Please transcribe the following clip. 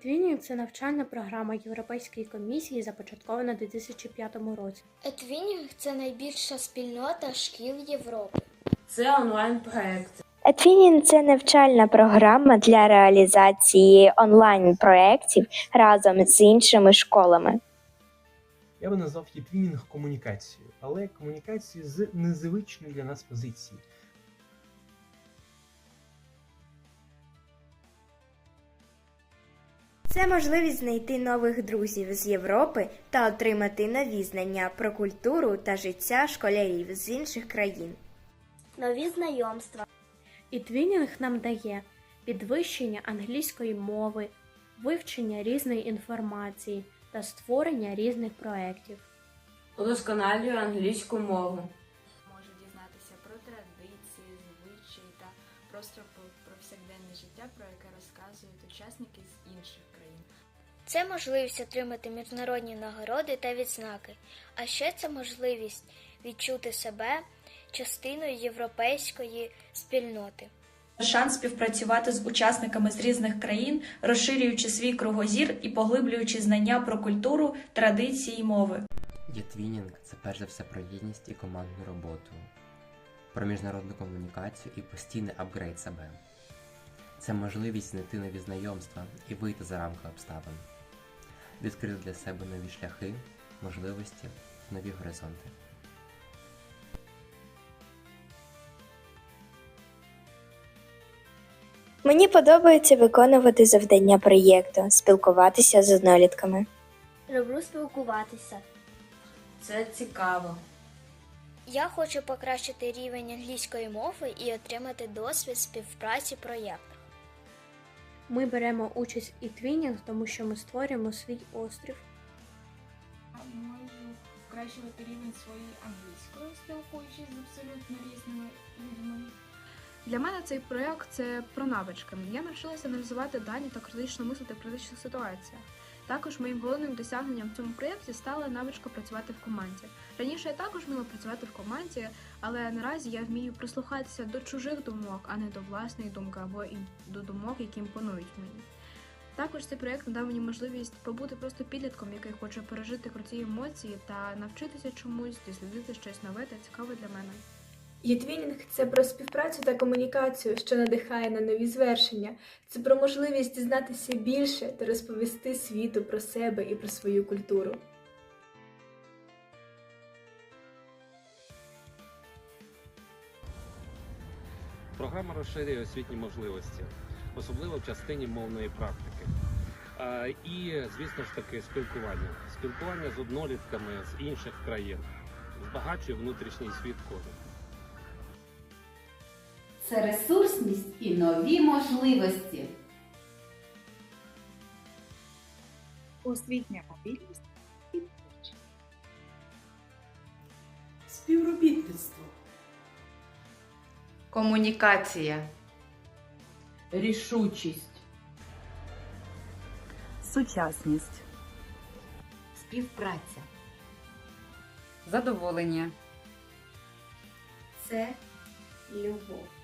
E-Twinning – це навчальна програма Європейської комісії, започаткована у 2005 році. Етвінінг це найбільша спільнота шкіл Європи. Це онлайн-проект. Етвінін це навчальна програма для реалізації онлайн-проєктів разом з іншими школами. Я би назвав єтвінінг комунікацією, але комунікацію з незвичної для нас позиції. Це можливість знайти нових друзів з Європи та отримати нові знання про культуру та життя школярів з інших країн. Нові знайомства. E-Twinning нам дає підвищення англійської мови, вивчення різної інформації та створення різних проєктів. Удосконалює англійську мову. Просто про повсякденне життя, про яке розказують учасники з інших країн. Це можливість отримати міжнародні нагороди та відзнаки. А ще це можливість відчути себе частиною європейської спільноти. Шанс співпрацювати з учасниками з різних країн, розширюючи свій кругозір і поглиблюючи знання про культуру, традиції й мови. Єтвінінг це перш за все про єдність і командну роботу, про міжнародну комунікацію і постійний апгрейд себе. Це можливість знайти нові знайомства і вийти за рамки обставин, відкрити для себе нові шляхи, можливості, нові горизонти. Мені подобається виконувати завдання проєкту, спілкуватися з однолітками. Люблю спілкуватися. Це цікаво. Я хочу покращити рівень англійської мови і отримати досвід співпраці проєктах. Ми беремо участь в E-Twinning, тому що ми створюємо свій острів. Можу покращувати рівень своєї англійської, спілкуючись з абсолютно різними людьми. Для мене цей проєкт це про навички. Я навчилася аналізувати дані та критично мислити в критичних ситуаціях. Також моїм головним досягненням в цьому проєкті стала навичка працювати в команді. Раніше я також вміла працювати в команді, але наразі я вмію прислухатися до чужих думок, а не до власної думки або і до думок, які імпонують мені. Також цей проєкт надав мені можливість побути просто підлітком, який хоче пережити круті емоції та навчитися чомусь, дослідити щось нове та цікаве для мене. Єтвінінг це про співпрацю та комунікацію, що надихає на нові звершення. Це про можливість дізнатися більше та розповісти світу про себе і про свою культуру. Програма розширює освітні можливості, особливо в частині мовної практики. І, звісно ж таки, спілкування. Спілкування з однолітками з інших країн збагачує внутрішній світ кожен. Це ресурсність і нові можливості. Освітня мобільність і творчість. Співробітництво. Комунікація. Рішучість. Сучасність. Співпраця. Задоволення. Це любов.